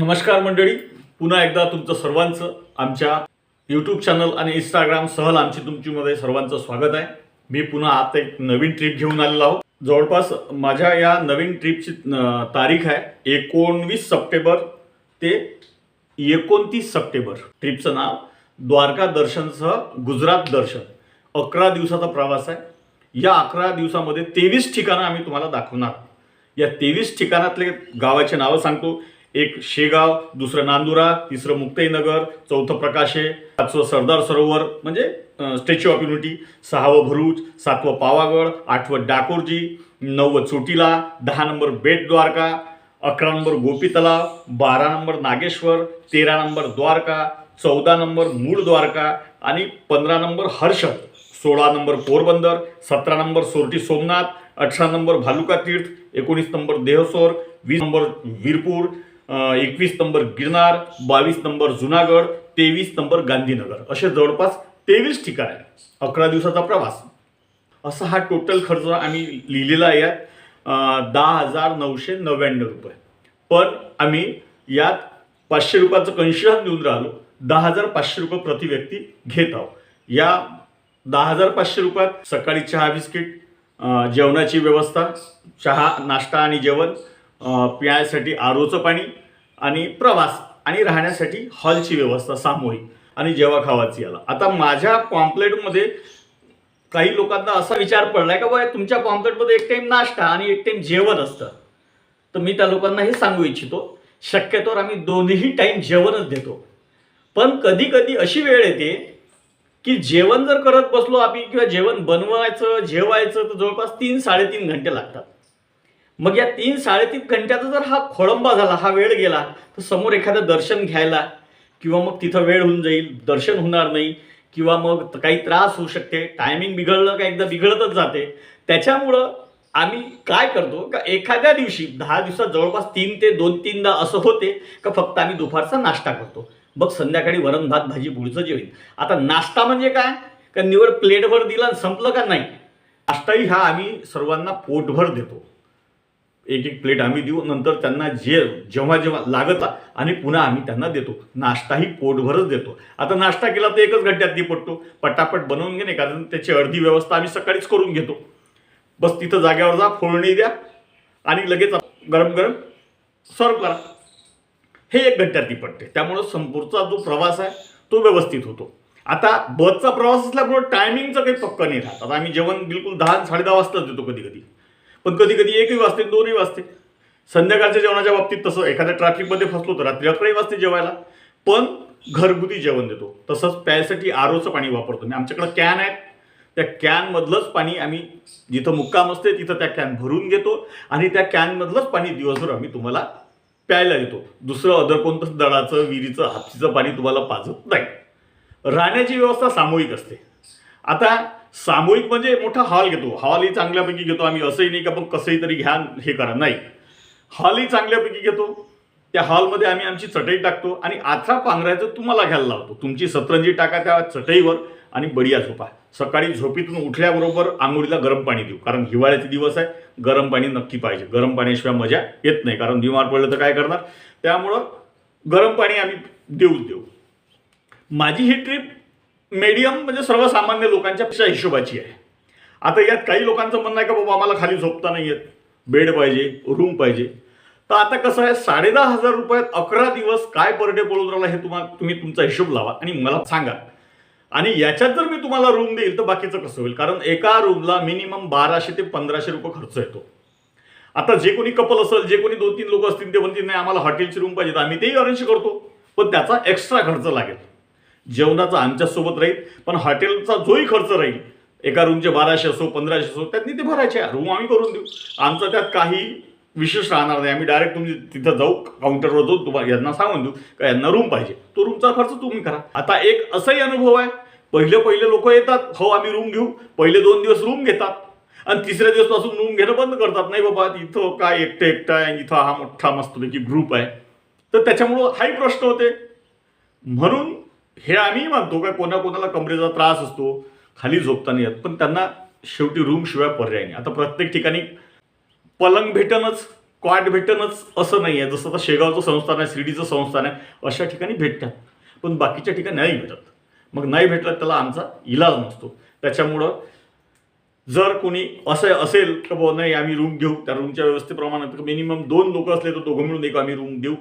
नमस्कार मंडळी. पुन्हा एकदा तुमचं सर्वांचं आमच्या यूट्यूब चॅनल आणि इंस्टाग्राम सहल आमची तुमचीमध्ये सर्वांचं स्वागत आहे. मी पुन्हा आता एक नवीन ट्रिप घेऊन आलेलो आहोत. जवळपास माझ्या या नवीन ट्रिपची तारीख आहे एकोणवीस सप्टेंबर ते एकोणतीस सप्टेंबर. ट्रिपचं नाव द्वारका दर्शनसह गुजरात दर्शन. अकरा दिवसाचा प्रवास आहे. या अकरा दिवसामध्ये तेवीस ठिकाणं आम्ही तुम्हाला दाखवणार. या तेवीस ठिकाणातले गावाचे नावं सांगतो. एक शेगाव दुसरं नांदुरा तिसरं मुक्ताईनगर चौथं प्रकाशे पाचवं सरदार सरोवर म्हणजे स्टॅच्यू ऑफ युनिटी सहावं भरूच सातवं पावागड आठवं डाकोरजी नववं चोटीला दहा नंबर बेट द्वारका अकरा नंबर गोपी तलाव बारा नंबर नागेश्वर तेरा नंबर द्वारका चौदा नंबर मूळ द्वारका आणि पंधरा नंबर हर्षद सोळा नंबर पोरबंदर सतरा नंबर सोरटी सोमनाथ अठरा नंबर भालुका तीर्थ एकोणीस नंबर देहसोर वीस नंबर वीरपूर एकवीस नंबर गिरनार बावीस नंबर जुनागड तेवीस नंबर गांधीनगर. असे जवळपास तेवीस ठिकाण आहे अकरा दिवसाचा प्रवास. असा हा टोटल खर्च आम्ही लिहिलेला आहे यात दहा हजार नऊशे नव्याण्णव रुपये. पण आम्ही यात पाचशे रुपयाचं कन्सेशन देऊन राहिलो. दहा हजार पाचशे रुपये प्रति व्यक्ती घेत आहोत. या दहा हजार पाचशे रुपयात सकाळी चहा बिस्किट जेवणाची व्यवस्था चहा नाश्ता आणि जेवण पिण्यासाठी आरोचं पाणी आणि प्रवास आणि राहण्यासाठी हॉलची व्यवस्था सामूहिक आणि जेव्हा खावाची याला. आता माझ्या पॉम्पलेटमध्ये काही लोकांना असा विचार पडला आहे का बा तुमच्या पॉम्पलेटमध्ये एक टाइम नाश्ता आणि एक टाइम जेवण असतं. तर मी त्या लोकांना हे सांगू इच्छितो शक्यतोवर आम्ही दोन्ही टाईम जेवणच देतो. पण कधी कधी अशी वेळ येते की जेवण जर करत बसलो आम्ही किंवा जेवण बनवायचं जेवायचं तर जवळपास तीन साडेतीन घंटे लागतात. मग या तीन साडेतीन घंट्याचा जर हा खोळंबा झाला हा वेळ गेला तर समोर एखादं दर्शन घ्यायला किंवा मग तिथं वेळ होऊन जाईल दर्शन होणार नाही किंवा मग काही त्रास होऊ शकते टायमिंग बिघडलं का एकदा बिघडतच जाते. त्याच्यामुळं आम्ही काय करतो का एखाद्या दिवशी दहा दिवसात जवळपास तीन ते दोन तीनदा असं होते का फक्त आम्ही दुपारचा नाश्ता करतो. मग संध्याकाळी वरण भात भाजी बुडचं जे होईल आता नाश्ता म्हणजे काय? का निवड प्लेटभर दिला संपलं का नाही? नाश्ताही हा आम्ही सर्वांना पोटभर देतो. एक एक प्लेट आम्ही देऊ नंतर त्यांना जे जेव्हा जेव्हा लागत आणि पुन्हा आम्ही त्यांना देतो. नाश्ताही पोटभरच देतो. आता नाश्ता केला तर एकच घंट्यात ती पडतो पटापट बनवून घेणे कारण त्याची अर्धी व्यवस्था आम्ही सकाळीच करून घेतो. बस तिथं जाग्यावर जा फोडणी द्या आणि लगेच गरम गरम सर्व करा. हे एक घंट्यात ती पडते त्यामुळं संपूरचा जो प्रवास आहे तो व्यवस्थित होतो. आता बसचा प्रवास असल्यामुळं टायमिंगचं काही पक्क नाही राहत. आता आम्ही जेवण बिलकुल दहा साडेदहा वाजताच देतो कधी कधी. पण कधी कधी एकही वाजते दोनही वाजते. संध्याकाळच्या जेवणाच्या बाबतीत तसं एखाद्या ट्रॅफिकमध्ये फसलो तर रात्री अकराही वाजते जेवायला. पण घरगुती जेवण देतो. तसंच प्यायसाठी आरोचं पाणी वापरतो. मी आमच्याकडे कॅन आहेत. त्या कॅनमधलंच पाणी आम्ही जिथं मुक्काम असते तिथं त्या कॅन भरून घेतो. आणि त्या कॅनमधलंच पाणी दिवसभर आम्ही तुम्हाला प्यायला देतो. दुसरं अदर कोणतं दडाचं विहिरीचं हापसीचं पाणी तुम्हाला पाजत नाही. राहण्याची व्यवस्था सामूहिक असते. आता सामूहिक म्हणजे मोठा हॉल घेतो. हॉलही चांगल्यापैकी घेतो. आम्ही असंही नाही का पण कसंही तरी घ्या हे करा. नाही. हॉलही चांगल्यापैकी घेतो. त्या हॉलमध्ये आम्ही आमची चटई टाकतो आणि आथरा पांघरायचं तुम्हाला घ्यायला लावतो. तुमची सतरंजी टाका त्या चटईवर आणि बढिया झोपा. सकाळी झोपीतून उठल्याबरोबर आंघोळीला गरम पाणी देऊ. कारण हिवाळ्याचे दिवस आहे. गरम पाणी नक्की पाहिजे. गरम पाण्याशिवाय मजा येत नाही. कारण बिमार पडलं तर काय करणार? त्यामुळं गरम पाणी आम्ही देऊच देऊ. माझी ही ट्रिप मीडियम म्हणजे सर्वसामान्य लोकांच्या हिशोबाची आहे. आता यात काही लोकांचं म्हणणं आहे का बाबा आम्हाला खाली झोपता नाही येत. बेड पाहिजे रूम पाहिजे. तर आता कसं आहे साडेदहा हजार रुपयात अकरा दिवस काय पर डे पळून राहिला हे तुम्हाला तुम्ही तुमचा हिशोब लावा आणि मला सांगा. आणि याच्यात जर मी तुम्हाला रूम देईल तर बाकीचं कसं होईल? कारण एका रूमला मिनिमम बाराशे ते पंधराशे रुपये खर्च येतो. आता जे कोणी कपल असेल जे कोणी दोन तीन लोक असतील ते म्हणतील नाही आम्हाला हॉटेलची रूम पाहिजे. तर आम्ही तेही अरेंज करतो. पण त्याचा एक्स्ट्रा खर्च लागेल. जेवणाचा आमच्यासोबत राहील पण हॉटेलचा जोही खर्च राहील. एका रूमचे बाराशे असो पंधराशे असो त्यांनी ते भरायचे रूम आम्ही करून देऊ. आमचं त्यात काही विशेष राहणार नाही. आम्ही डायरेक्ट तुम्ही तिथं जाऊ काउंटरवर जाऊ तुम्हाला यांना सांगून देऊ का यांना रूम पाहिजे. तो रूमचा खर्च तुम्ही करा. आता एक असाही अनुभव आहे. पहिले पहिले लोक येतात हो आम्ही रूम घेऊ. पहिले दोन दिवस रूम घेतात. आणि तिसऱ्या दिवसपासून रूम घेणं बंद करतात. नाही बाबा इथं काय एकटं एकटं आहे इथं हा मोठा मस्तपैकी ग्रुप आहे. तर त्याच्यामुळं हाही प्रश्न होते. म्हणून हे आम्ही मानतो का कोणा कोणाला कमरेचा त्रास असतो खाली झोपताना येत पण त्यांना शेवटी रूम शिवाय पर्याय नाही. आता प्रत्येक ठिकाणी पलंग भेटणच क्वाट भेटणच असं नाही आहे जसं आता शेगावचं संस्थान आहे शिर्डीचं संस्थान आहे अशा ठिकाणी भेटतात. पण बाकीच्या ठिकाणी नाही भेटत. मग नाही भेटलं त्याला आमचा इलाज नसतो. त्याच्यामुळं जर कोणी असं असेल तर बुवा नाही आम्ही रूम घेऊ. त्या रूमच्या व्यवस्थेप्रमाणे मिनिमम दोन लोक असले तर दोघं मिळून एक आम्ही रूम देऊ.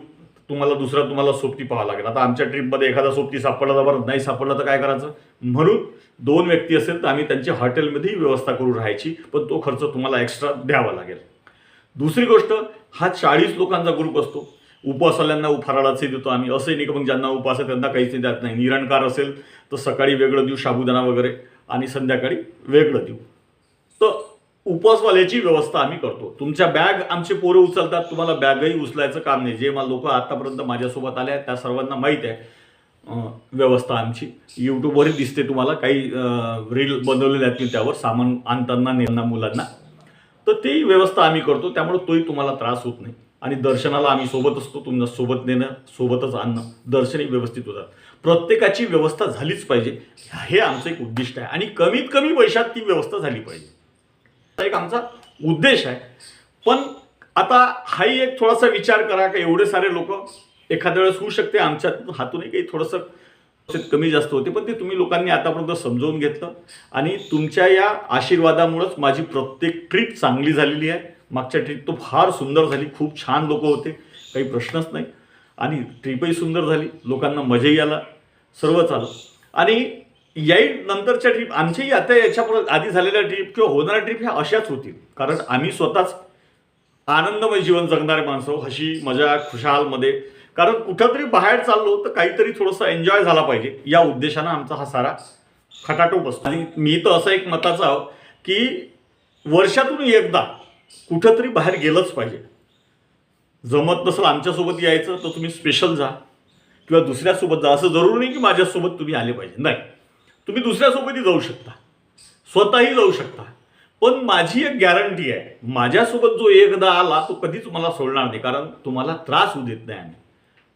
तुम्हाला दुसरा तुम्हाला सोबती पाहावा लागेल. आता आमच्या ट्रिपमध्ये एखादा सोबती सापडला तर बरं नाही सापडला तर काय करायचं? म्हणून दोन व्यक्ती असेल तर आम्ही त्यांची हॉटेलमध्येही व्यवस्था करून राहायची पण तो खर्च तुम्हाला एक्स्ट्रा द्यावा लागेल. दुसरी गोष्ट हा चाळीस लोकांचा ग्रुप असतो. उपवासवाल्यांना फराळाचे देतो आम्ही. असंही नाही का मग ज्यांना उपवास आहे त्यांना काहीच नाही देत नाही. निरणकार असेल तर सकाळी वेगळं देऊ साबुदाणा वगैरे आणि संध्याकाळी वेगळं देऊ. तर उपवासवाल्याची व्यवस्था आम्ही करतो. तुमच्या बॅग आमचे पोरं उचलतात तुम्हाला बॅगही उचलायचं काम नाही. जे मला लोक आतापर्यंत माझ्यासोबत आले आहेत त्या सर्वांना माहीत आहे. व्यवस्था आमची. यूट्यूबवरही दिसते तुम्हाला. काही रील बनवलेले आहेत मी त्यावर. सामान आणताना नेताना मुलांना. तर ती व्यवस्था आम्ही करतो. त्यामुळे तोही तुम्हाला त्रास होत नाही. आणि दर्शनाला आम्ही सोबत असतो. तुमच्यासोबत नेणं सोबतच आणणं. दर्शनही व्यवस्थित होतात. प्रत्येकाची व्यवस्था झालीच पाहिजे. हे आमचं एक उद्दिष्ट आहे. आणि कमीत कमी पैशात ती व्यवस्था झाली पाहिजे. हा एक आमचा उद्देश आहे. पण आता हाही एक थोडासा विचार करा का एवढे सारे लोक एखाद्या वेळेस होऊ शकते. आमच्या हातूनही काही थोडंसं कमी जास्त होते पण ते तुम्ही लोकांनी आतापर्यंत समजावून घेतलं. आणि तुमच्या या आशीर्वादामुळंच माझी प्रत्येक ट्रिप चांगली झालेली आहे. मागच्या ट्रिप तो फार सुंदर झाली. खूप छान लोक होते. काही प्रश्नच नाही. आणि ट्रिपही सुंदर झाली. लोकांना मजाही आला. सर्वच आलं आणि याही नंतरच्या ट्रीप आमच्याही आता याच्या आधी झालेल्या ट्रीप किंवा होणाऱ्या ट्रीप ह्या अशाच होतील. कारण आम्ही स्वतःच आनंदमय जीवन जगणारे माणसं हशी मजा खुशालमध्ये. कारण कुठंतरी बाहेर चाललो तर काहीतरी थोडंसं एन्जॉय झाला पाहिजे. या उद्देशानं आमचा हा सारा खटाटोप असतो. आणि मी तर असं एक मताचा आहो की वर्षातून एकदा कुठंतरी बाहेर गेलंच पाहिजे. जमत नसेल आमच्यासोबत यायचं तर तुम्ही स्पेशल जा. किंवा दुसऱ्यासोबत जा. असं जरूर नाही की माझ्यासोबत तुम्ही आले पाहिजे. नाही. तुम्ही दुसऱ्यासोबतही जाऊ शकता. स्वतःही जाऊ शकता. पण माझी एक गॅरंटी आहे. माझ्यासोबत जो एकदा आला तो कधीच मला सोडणार नाही. कारण तुम्हाला त्रास होऊ देत नाही आम्ही.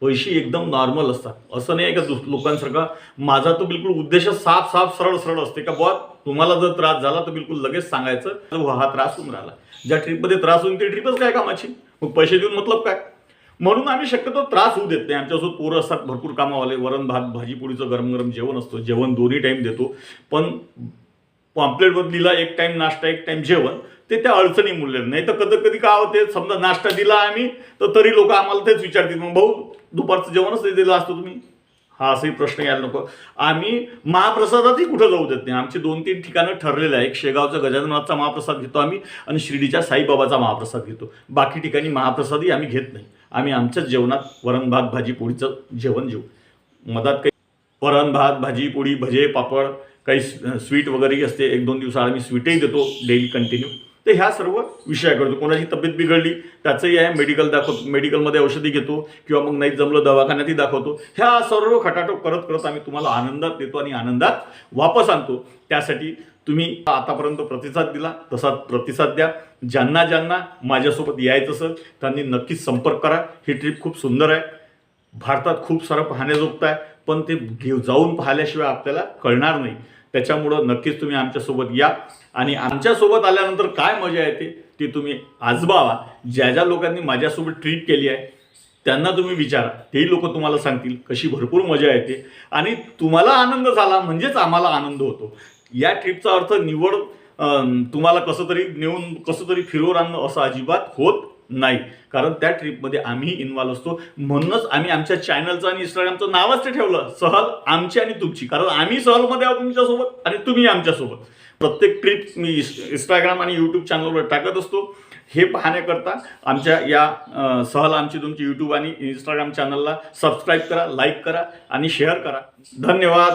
पैसे एकदम नॉर्मल असतात. असं नाही आहे का दुस- लोकांसारखा? माझा तो बिलकुल उद्देश साफ साफ सरळ सरळ असते का बुवा? तुम्हाला जर त्रास झाला तर बिलकुल लगेच सांगायचं हा त्रास होऊन राहिला. ज्या ट्रिपमध्ये त्रास होईल ती ट्रिपच काय कामाची? मग पैसे देऊन मतलब काय? म्हणून आम्ही शक्यतो त्रास होऊ देत नाही. आमच्यासोबत पोरं असतात भरपूर कामावाले वरण भात भाजीपोळीचं गरम गरम जेवण असतं. जेवण दोन्ही टाईम देतो. पण पॉम्पलेटवर दिला एक टाईम नाश्ता एक टाईम जेवण ते त्या अडचणी मूल्य नाही तर कधी कधी काय होते समजा नाश्ता दिला आम्ही तर तरी लोक आम्हाला तेच विचारतील मग भाऊ दुपारचं जेवणच नाही दिलं असतं तुम्ही? हा असाही प्रश्न यायला नको. आम्ही महाप्रसादातही कुठं जाऊ देत नाही. आमचे दोन तीन ठिकाणं ठरलेलं आहे एक शेगावचा गजाननाथचा महाप्रसाद घेतो आम्ही आणि शिर्डीच्या साईबाबाचा महाप्रसाद घेतो. बाकी ठिकाणी महाप्रसादही आम्ही घेत नाही. आम्ही आमच्याच जेवणात वरण भात भाजी पोळीचं जेवण जेवू मधात काही वरण भात भाजी पोळी भजे पापड काही स्वीट वगैरेही असते एक दोन दिवसाआड आम्ही स्वीटही देतो डेली कंटिन्यू. तर ह्या सर्व विषय करतो. कोणाची तब्येत बिघडली त्याचंही आहे मेडिकल दाखवतो मेडिकलमध्ये औषधी घेतो किंवा मग नाही जमलं दवाखान्यातही दाखवतो. ह्या सर्व खटाटोप करत करत आम्ही तुम्हाला आनंदात देतो आणि आनंदात वापस आणतो. त्यासाठी तुम्ही आतापर्यंत प्रतिसाद दिला तसाच प्रतिसाद द्या. ज्यांना ज्यांना माझ्यासोबत यायचं असेल त्यांनी नक्कीच संपर्क करा. ही ट्रिप खूप सुंदर आहे. भारतात खूप सारं पाहण्याजोगतं आहे पण ते घेऊ जाऊन पाहिल्याशिवाय आपल्याला कळणार नाही. त्याच्यामुळं नक्कीच तुम्ही आमच्यासोबत या. आणि आमच्यासोबत आल्यानंतर काय मजा येते ती तुम्ही आजबावा. ज्या ज्या लोकांनी माझ्यासोबत ट्रीट केली आहे त्यांना तुम्ही विचारा. तेही लोक तुम्हाला सांगतील कशी भरपूर मजा येते. आणि तुम्हाला आनंद झाला म्हणजेच आम्हाला आनंद होतो. या ट्रिपचा अर्थ निवड तुम्हाला कसं तरी नेऊन कसं तरी फिरवून आणणं असं अजिबात होत नाही. कारण त्या ट्रिपमध्ये आम्ही इन्व्हॉल्व असतो. म्हणूनच आम्ही आमच्या चॅनलचं आणि इंस्टाग्रामचं नावच ते ठेवलं. सहल आमची आणि तुमची. कारण आम्ही सहलमध्ये आहोत तुमच्यासोबत आणि तुम्ही आमच्यासोबत. प्रत्येक ट्रिप मी इंस्टाग्राम आणि यूट्यूब चॅनलवर टाकत असतो. हे पाहण्याकरता आमच्या या सहल आमची तुमची यूट्यूब आणि इंस्टाग्राम चॅनलला सबस्क्राईब करा लाईक करा आणि शेअर करा. धन्यवाद.